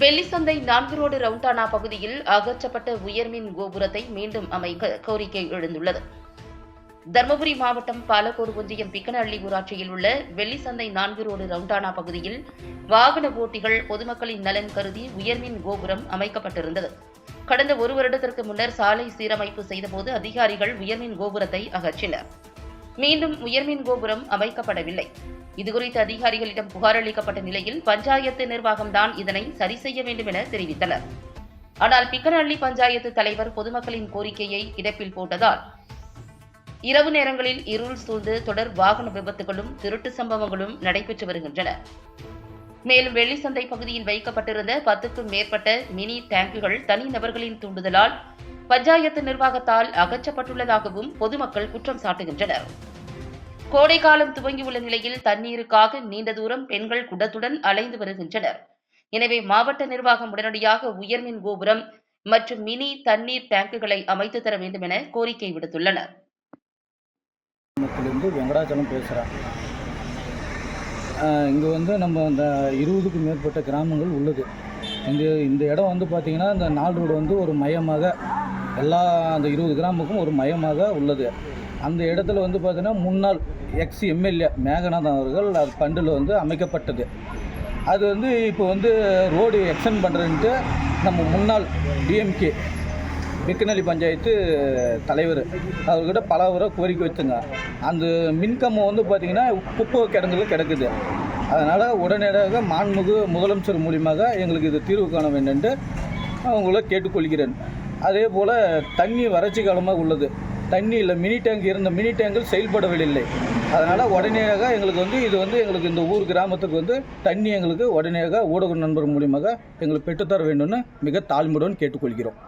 வெள்ளிசந்தை நான்கு ரோடு ரவுண்டானா பகுதியில் அகற்றப்பட்ட உயர்மின் கோபுரத்தை மீண்டும் அமைக்க கோரிக்கை எழுந்துள்ளது. தருமபுரி மாவட்டம் பாலக்கோடு ஒன்றியம் பிக்கனஹள்ளி ஊராட்சியில் உள்ள வெள்ளிசந்தை நான்கு ரோடு ரவுண்டானா பகுதியில் வாகன ஓட்டிகள் பொதுமக்களின் நலன் கருதி உயர்மின் கோபுரம் அமைக்கப்பட்டிருந்தது. கடந்த ஒரு வருடத்திற்கு முன்னர் சாலை சீரமைப்பு செய்தபோது அதிகாரிகள் உயர்மின் கோபுரத்தை அகற்றினர். மீண்டும் உயர்மின் கோபுரம் அமைக்கப்படவில்லை. இதுகுறித்து அதிகாரிகளிடம் புகார் அளிக்கப்பட்ட நிலையில் பஞ்சாயத்து நிர்வாகம்தான் இதனை சரி செய்ய வேண்டும் என தெரிவித்தனர். ஆனால் பிக்கனஹள்ளி பஞ்சாயத்து தலைவர் பொதுமக்களின் கோரிக்கையை இடப்பில் போட்டதால் இரவு நேரங்களில் இருள் சூழ்ந்து தொடர் வாகன விபத்துகளும் திருட்டு சம்பவங்களும் நடைபெற்று வருகின்றன. மேலும் வெள்ளிசந்தை பகுதியில் வைக்கப்பட்டிருந்த பத்துக்கும் மேற்பட்ட மினி டேங்குகள் தனிநபர்களின் தூண்டுதலால் பஞ்சாயத்து நிர்வாகத்தால் அகற்றப்பட்டுள்ளதாகவும் பொதுமக்கள் குற்றம் சாட்டுகின்றனர். கோடைக்காலம் துவங்கியுள்ள நிலையில் தண்ணீருக்காக நீண்ட தூரம் பெண்கள் குடத்துடன் அலைந்து வருகின்றனர். எனவே மாவட்ட நிர்வாகம் உடனடியாக உயர்மின் கோபுரம் மற்றும் மினி தண்ணீர் டேங்குகளை அமைத்து தர வேண்டும் என கோரிக்கை விடுத்துள்ளனர். வெங்கடாச்சலம் பேசுகிறேன் இங்கே வந்து நம்ம இந்த இருபதுக்கும் மேற்பட்ட கிராமங்கள் உள்ளது. இந்த இந்த இடம் வந்து பார்த்திங்கன்னா இந்த நாள் ரோடு வந்து ஒரு மையமாக எல்லா அந்த இருபது கிராமுக்கும் ஒரு மையமாக உள்ளது. அந்த இடத்துல வந்து பார்த்திங்கன்னா முன்னாள் எக்ஸ் எம்எல்ஏ மேகநாதன் அவர்கள் அது பண்டில் வந்து அமைக்கப்பட்டது. அது வந்து இப்போ வந்து ரோடு எக்ஸ்டெண்ட் பண்ணுறதுன்ட்டு நம்ம முன்னாள் டிஎம்கே மிக்கநல்லி பஞ்சாயத்து தலைவர் அவர்கிட்ட பல முறை கோரிக்கை வச்சுங்க. அந்த மின்கம்பம் வந்து பார்த்திங்கன்னா குப்பை கிடங்குல கிடக்குது. அதனால் உடனடியாக மாண்புமிகு முதலமைச்சர் மூலியமாக எங்களுக்கு இது தீர்வு காண வேண்டும்ட்டு அவங்கள கேட்டுக்கொள்கிறேன். அதே போல் தண்ணி வறட்சி காலமாக உள்ளது. தண்ணி இல்லை மினி டேங்க் இருந்த மினி டேங்கில் செயல்படவில்லை. அதனால் உடனடியாக எங்களுக்கு வந்து இது வந்து எங்களுக்கு இந்த ஊர் கிராமத்துக்கு வந்து தண்ணி எங்களுக்கு உடனடியாக ஊடக நண்பர் மூலியமாக எங்களுக்கு பெற்றுத்தர வேண்டும்னு மிக தாழ்மையுடன் கேட்டுக்கொள்கிறோம்.